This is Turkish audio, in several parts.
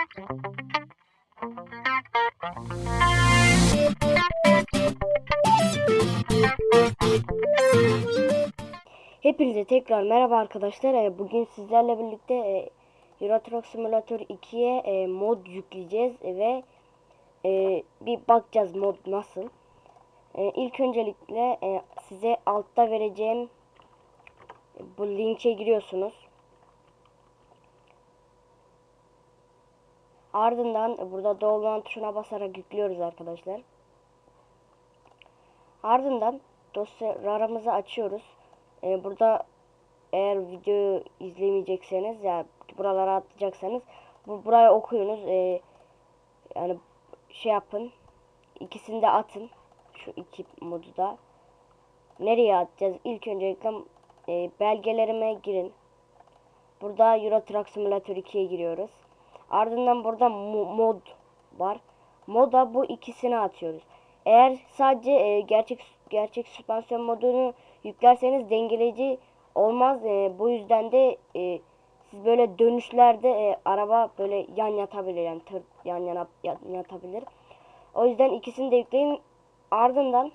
Hepinize tekrar merhaba arkadaşlar. Ee, Bugün sizlerle birlikte e, Euro Truck Simulator 2'ye e, mod yükleyeceğiz ve e, bir bakacağız mod nasıl. İlk öncelikle size altta vereceğim bu linke giriyorsunuz. Ardından burada download tuşuna basarak yüklüyoruz arkadaşlar. Ardından dosya raramızı açıyoruz. Ee, burada eğer videoyu izlemeyecekseniz ya buralara atlayacaksanız bu buraya okuyunuz. Ee, yani şey yapın. İkisini de atın. Şu iki modu da. Nereye atacağız? İlk öncelikle e, belgelerime girin. Burada Euro Truck Simulator 2'ye giriyoruz. Ardından burada mo- mod var. Moda bu ikisini atıyoruz. Eğer sadece e, gerçek gerçek süspansiyon modunu yüklerseniz dengeleyici olmaz. E, bu yüzden de e, siz böyle dönüşlerde e, araba böyle yan yatabilir yani tır yan yana yan yatabilir. O yüzden ikisini de yükleyin. Ardından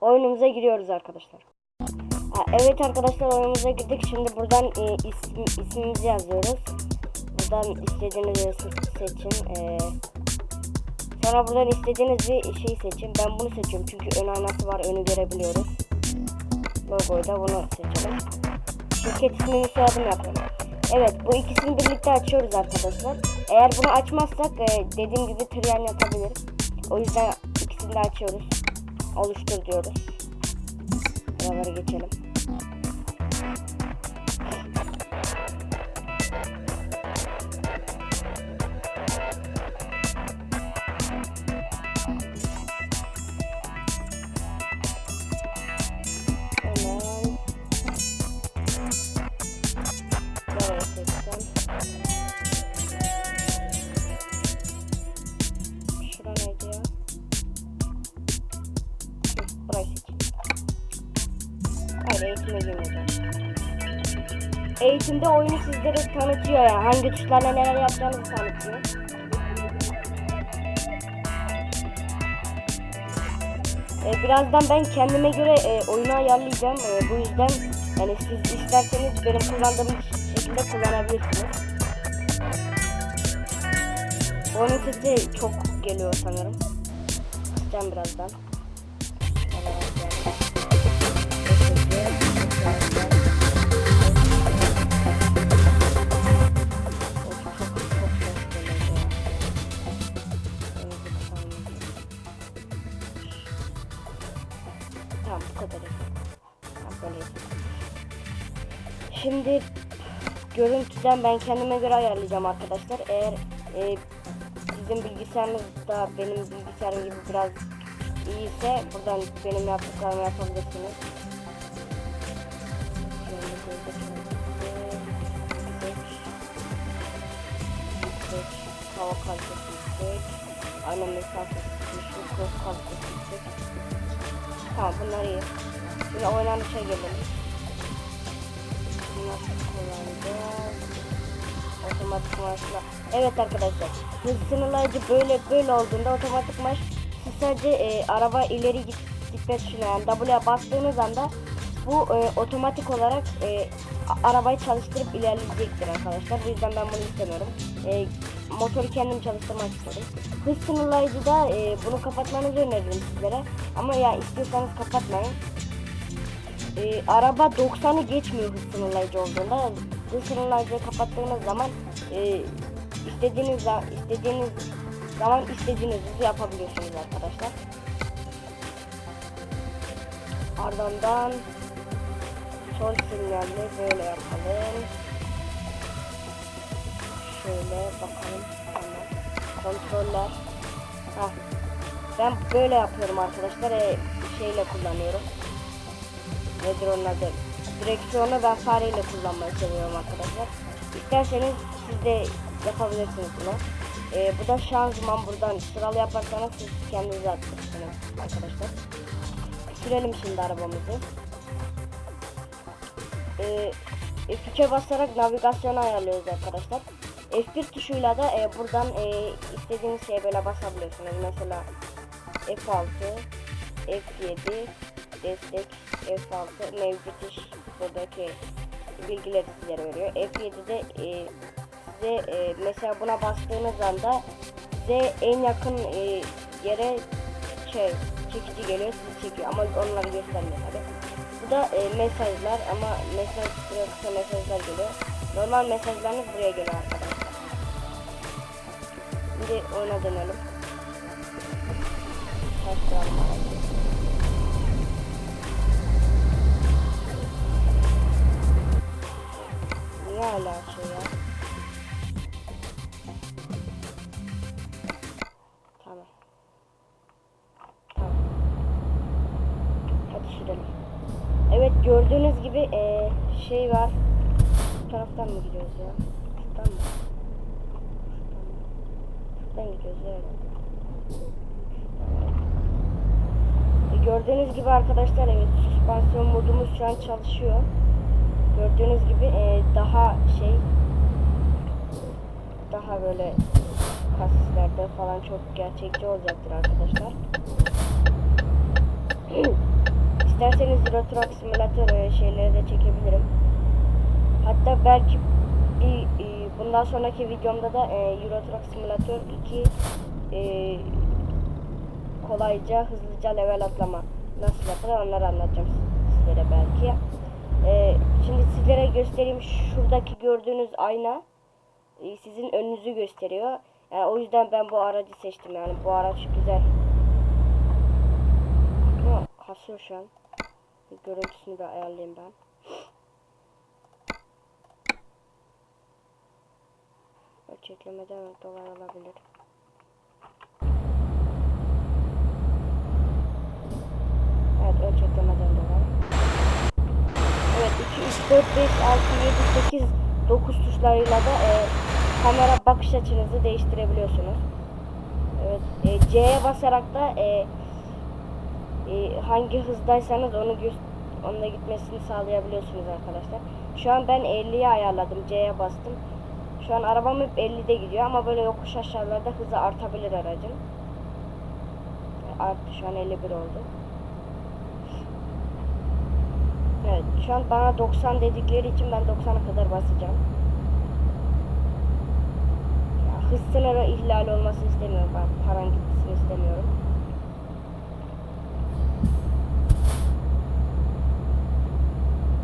oyunumuza giriyoruz arkadaşlar. Ha, evet arkadaşlar oyunumuza girdik. Şimdi buradan e, isim, ismimizi yazıyoruz. Buradan istediğiniz se- seçin. E, sonra buradan istediğiniz bir şey seçin. Ben bunu seçiyorum çünkü ön aynası var. Önü görebiliyoruz. Logoyu da bunu seçelim. Şirket ismini soyadım yapıyorum. Evet bu ikisini birlikte açıyoruz arkadaşlar. Eğer bunu açmazsak e, dediğim gibi tıryan yatabilir. O yüzden ikisini de açıyoruz. Oluştur diyoruz. Buraları geçelim. Şura neydi ya? Seçeyim. Hayır eğitime girmeyeceğim. Eğitimde oyunu sizlere tanıtıyor ya. Hangi tuşlarla neler yapacağınızı tanıtıyor. E, birazdan ben kendime göre e, oyunu ayarlayacağım. E, bu yüzden yani siz isterseniz benim kullandığım şekilde kullanabilirsiniz. Oyunun sesi çok geliyor sanırım. Kısacağım birazdan. Tamam bu. Şimdi görüntüden ben kendime göre ayarlayacağım arkadaşlar. Eğer e, sizin bilgisayarınız da benim bilgisayarım gibi biraz iyiyse buradan benim yaptıklarımı yapabilirsiniz. Hava kalitesi yüksek. Ayna mesafesi düşük. Göz kalitesi yüksek. Tamam bunlar iyi. Şimdi oynanışa gelelim. Nasıl kullanacağız? Otomatik marşla. Evet arkadaşlar. Hız sınırlayıcı böyle böyle olduğunda otomatik marş siz sadece e, araba ileri git, gitme yani W'ye bastığınız anda bu e, otomatik olarak e, arabayı çalıştırıp ilerleyecektir arkadaşlar. Bu yüzden ben bunu istemiyorum. E, motoru kendim çalıştırmak istedim. Hız sınırlayıcıda e, bunu kapatmanızı öneririm sizlere. Ama ya istiyorsanız kapatmayın. E, araba 90'ı geçmiyor hız sınırlayıcı olduğunda. Hız sınırlayıcıyı kapattığınız zaman e, istediğiniz istediğiniz zaman istediğiniz hızı yapabiliyorsunuz arkadaşlar. Ardından sol sinyalli böyle yapalım. Şöyle bakalım. Kontroller. Heh. Ben böyle yapıyorum arkadaşlar. E, şeyle kullanıyorum. Nedir onun adı? Direksiyonu ben fareyle kullanmayı seviyorum arkadaşlar. İsterseniz siz de yapabilirsiniz bunu. E, bu da şanzıman buradan sıralı yaparsanız siz kendinize atmışsınız arkadaşlar. Sürelim şimdi arabamızı. E, F3'e basarak navigasyonu ayarlıyoruz arkadaşlar. F1 tuşuyla da e, buradan e, istediğiniz şeye böyle basabiliyorsunuz. Mesela F6, F7, destek, F6 mevcut iş buradaki bilgileri sizlere veriyor. F7'de e, size e, mesela buna bastığınız anda size en yakın e, yere şey çekici geliyor sizi çekiyor ama onları göstermiyor tabi. Bu da e, mesajlar ama mesaj buraya kısa mesajlar geliyor. Normal mesajlarınız buraya geliyor arkadaşlar. Şimdi oyuna dönelim. Başlayalım. Niye hala ya? Tamam. Tamam. Hadi sürelim. Evet gördüğünüz gibi eee, şey var. Bu taraftan mı gidiyoruz ya? Şuradan mı? Şuradan gidiyoruz herhalde. E, Gördüğünüz gibi arkadaşlar evet süspansiyon modumuz şu an çalışıyor. Gördüğünüz gibi e, daha şey daha böyle kasislerde falan çok gerçekçi olacaktır arkadaşlar. İsterseniz Euro Truck Simulator e, şeyleri de çekebilirim. Hatta belki bir e, bundan sonraki videomda da e, Euro Truck Simulator 2 e, kolayca hızlıca level atlama nasıl yapılır onları anlatacağım sizlere belki. E, şimdi sizlere göstereyim şuradaki gördüğünüz ayna e, sizin önünüzü gösteriyor. Yani o yüzden ben bu aracı seçtim yani bu araç güzel. Ama kasıyor şu an. Görüntüsünü de ayarlayayım ben. Ölçeklemeden dolar alabilir. Evet ölçeklemeden dolar. Evet 2, 3, 4, 5, 6, 7, 8, 9 tuşlarıyla da e, kamera bakış açınızı değiştirebiliyorsunuz. Evet e, C'ye basarak da e, e, hangi hızdaysanız onu onunla gitmesini sağlayabiliyorsunuz arkadaşlar. Şu an ben 50'ye ayarladım. C'ye bastım. Şu an arabam hep 50'de gidiyor ama böyle yokuş aşağılarda hızı artabilir aracın. Arttı şu an 51 oldu. Evet şu an bana 90 dedikleri için ben 90'a kadar basacağım. Ya, hız sınırı ihlal olmasını istemiyorum. Ben paran gitmesini istemiyorum.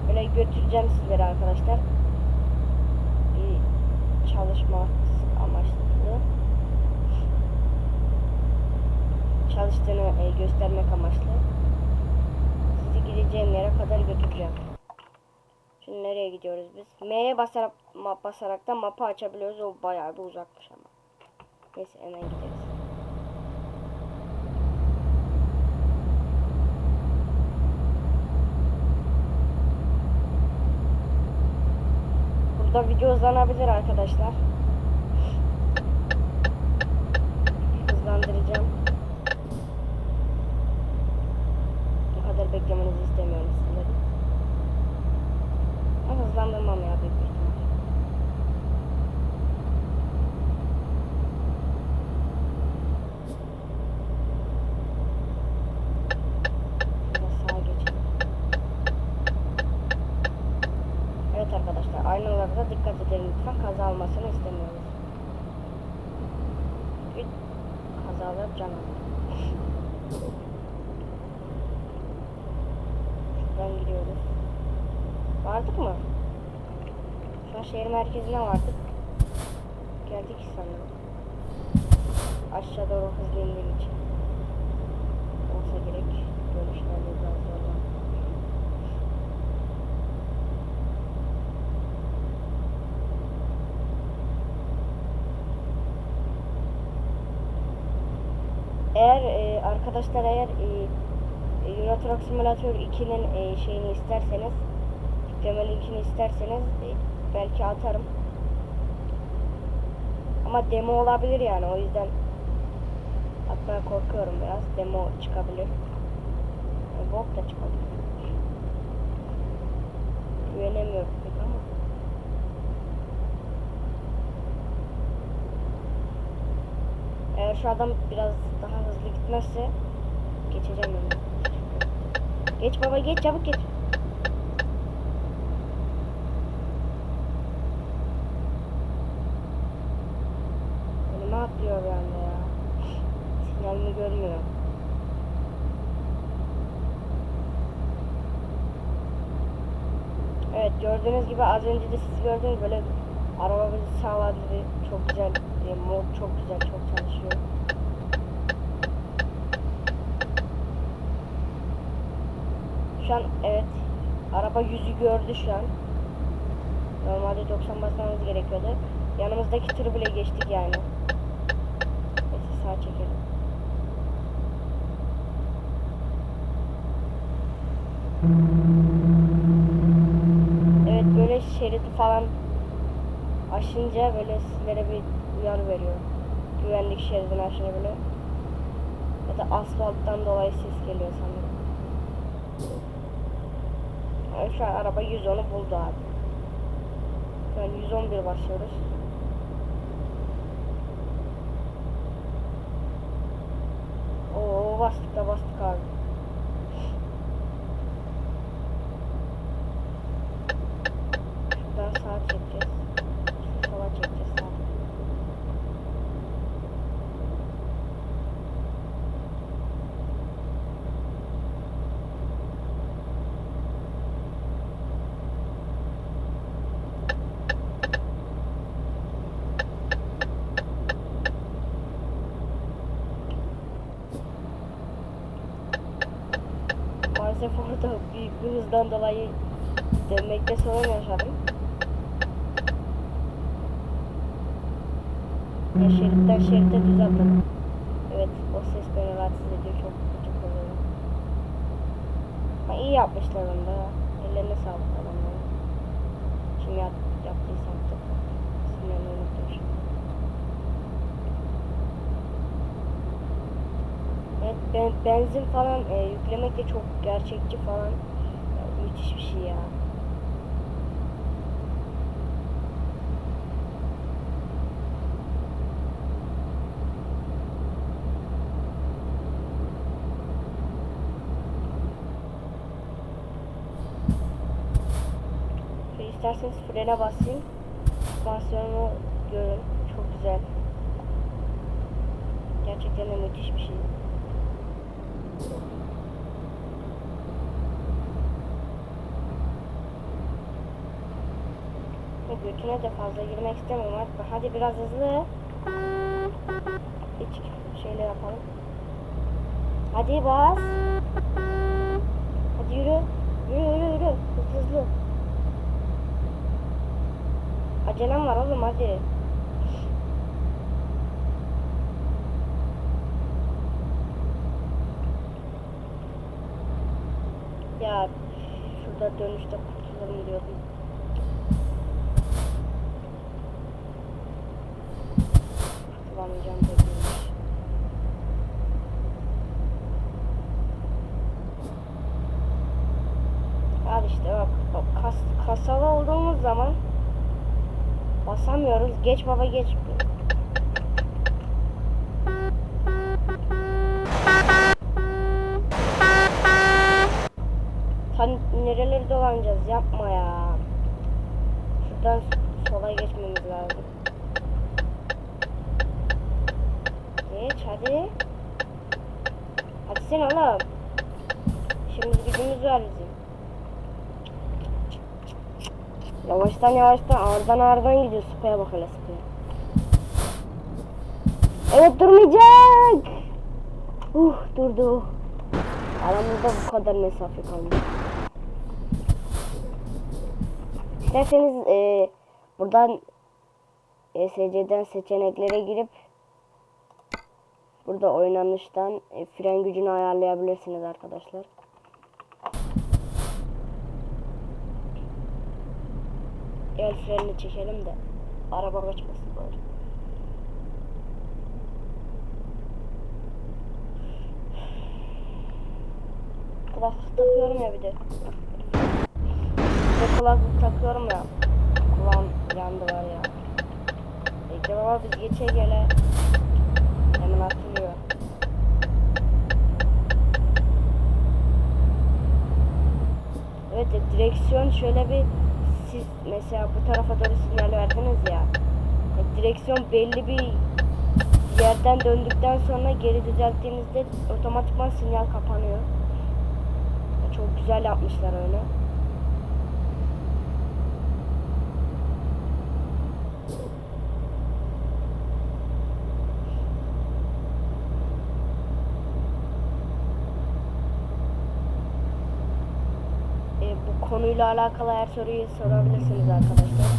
Böyle götüreceğim sizlere arkadaşlar. Bir çalışma amaçlı. Çalıştığını e, göstermek amaçlı. Gideceğim yere kadar götüreceğim. Şimdi nereye gidiyoruz biz? M'ye basarak, ma basarak da mapı açabiliyoruz. O bayağı bir uzakmış ama. Neyse hemen gideriz. Burada video uzanabilir arkadaşlar. Hızlandıracağım. Bu kadar beklemenizi istemiyorum sizlerin. Ama hızlandırmam ya büyük bir ihtimal. Şurada sağa geçelim. Evet arkadaşlar aynalara dikkat edelim lütfen kaza olmasını istemiyoruz. Bir kazalar can alır. Şuradan gidiyoruz. Vardık mı? Şu an şehir merkezine vardık. Geldik sanırım. Aşağı doğru hızlı indiğim için. Olsa gerek. Görüşlerde biraz zorlandım. Eğer e, arkadaşlar eğer e, e, Euro Truck Simulator 2'nin e, şeyini isterseniz yükleme linkini isterseniz e, belki atarım. Ama demo olabilir yani o yüzden atmaya korkuyorum biraz. Demo çıkabilir. E, bok da çıkabilir. Güvenemiyorum pek ama. Eğer şu adam biraz daha gitmezse geçeceğim onu. Geç baba geç çabuk geç. Önüme atlıyor bir anda ya. Sinyalimi görmüyor. Evet gördüğünüz gibi az önce de siz gördünüz böyle araba bizi sağladı çok güzel e, mod çok güzel çok çalışıyor. Şu evet araba yüzü gördü şu an. Normalde 90 basmamız gerekiyordu. Yanımızdaki tırı bile geçtik yani. Neyse sağ çekelim. Evet böyle şeridi falan aşınca böyle sizlere bir uyarı veriyor. Güvenlik şeridini aşınca böyle. Ya da asfalttan dolayı ses geliyor sanırım. Şu an araba 110'u buldu abi. Şu an 111 basıyoruz. Oo bastık da bastık abi. Maalesef orada büyük bir hızdan dolayı dönmekte sorun yaşadım. Ya şeritten şerite düz atladım. Evet o ses beni rahatsız ediyor çok gıcık oluyor. Ha iyi yapmışlar onu da. Ellerine sağlık adamların. Kim yap, yaptıysam da. İsimlerini unuttum şimdi. Evet ben, benzin falan e, yüklemek de çok gerçekçi falan. Ya, müthiş bir şey ya. İsterseniz frene basayım. Süspansiyonu görün. Çok güzel. Gerçekten de müthiş bir şey. Götüne de fazla girmek istemiyorum. Hadi, hadi biraz hızlı. Hiç şeyle yapalım. Hadi bas. Hadi yürü. Yürü yürü yürü. Hızlı hızlı. Acelem var oğlum hadi. Ya şurada dönüşte kurtulalım diyordum. Kurtulamayacağım dediymiş. Al işte bak, bak kas, kasalı olduğumuz zaman basamıyoruz. Geç baba geç. Sen nereleri dolanacağız yapma ya. Şuradan sola geçmemiz lazım. Geç hadi. Hadi sen oğlum. Şimdi gücümüz var bizim. Yavaştan yavaştan ağırdan ağırdan gidiyor. Sıpaya bak hele sıpaya. Evet durmayacak. Uh durdu. Aramızda bu kadar mesafe kalmış. İsterseniz e, buradan ESC'den seçeneklere girip burada oynanıştan e, fren gücünü ayarlayabilirsiniz arkadaşlar. El frenini çekelim de araba kaçmasın böyle. Kulaklık takıyorum ya bir de. De kulaklık takıyorum ya. Kulağım yandı var ya. Bekle baba biz geçe gele. Hemen anlatılıyor. Evet e, direksiyon şöyle bir siz mesela bu tarafa doğru sinyal verdiniz ya. e, direksiyon belli bir yerden döndükten sonra geri düzelttiğinizde otomatikman sinyal kapanıyor. E, Çok güzel yapmışlar öyle. E, bu konuyla alakalı her soruyu sorabilirsiniz arkadaşlar.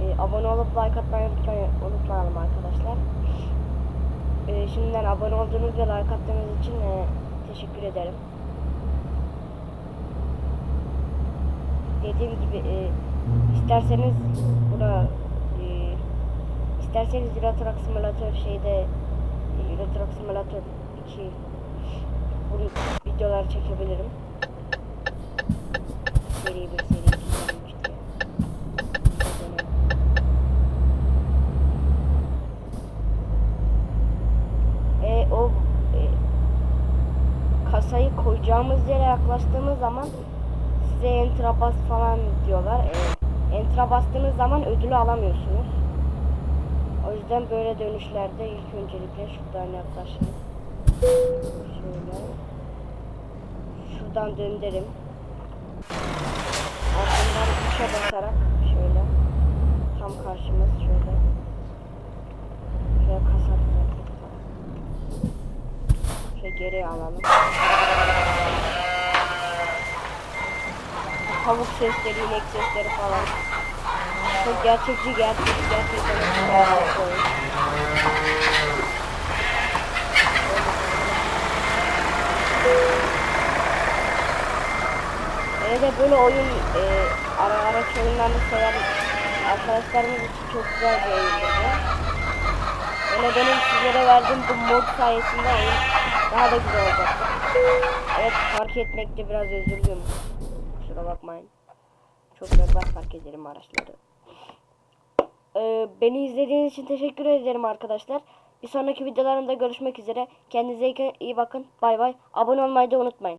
E, abone olup like atmayı unutmayalım arkadaşlar. E, şimdiden abone olduğunuz ve like attığınız için e, teşekkür ederim. Dediğim gibi e, isterseniz buna e, isterseniz Euro Truck Simulator şeyde Euro Truck Simulator 2 bunu videolar çekebilirim. Seri bir seri. E, o e, kasayı koyacağımız yere yaklaştığımız zaman size entra bas falan diyorlar. E, entra zaman ödülü alamıyorsunuz. O yüzden böyle dönüşlerde ilk öncelikle şuradan yaklaşın. Şöyle. Şuradan döndürüm. Ardından tuşa basarak şöyle. Tam karşımız şöyle. Şöyle kasarız. Şöyle geri alalım. Tavuk sesleri, inek sesleri falan. Çok gerçekçi, gerçekçi, gerçekten gerçekçi oyun. Öyle de böyle oyun e, ara araç oyunlarını seven arkadaşlarımız için çok güzel bir oyundur bu. Benim sizlere verdiğim bu mod sayesinde oyun daha da güzel olacaktır. Evet fark etmekte biraz özürlüyüm. Kusura bakmayın. Çok berbat fark ederim araçları. Ee, beni izlediğiniz için teşekkür ederim arkadaşlar. Bir sonraki videolarımda görüşmek üzere. Kendinize iyi bakın. Bay bay. Abone olmayı da unutmayın.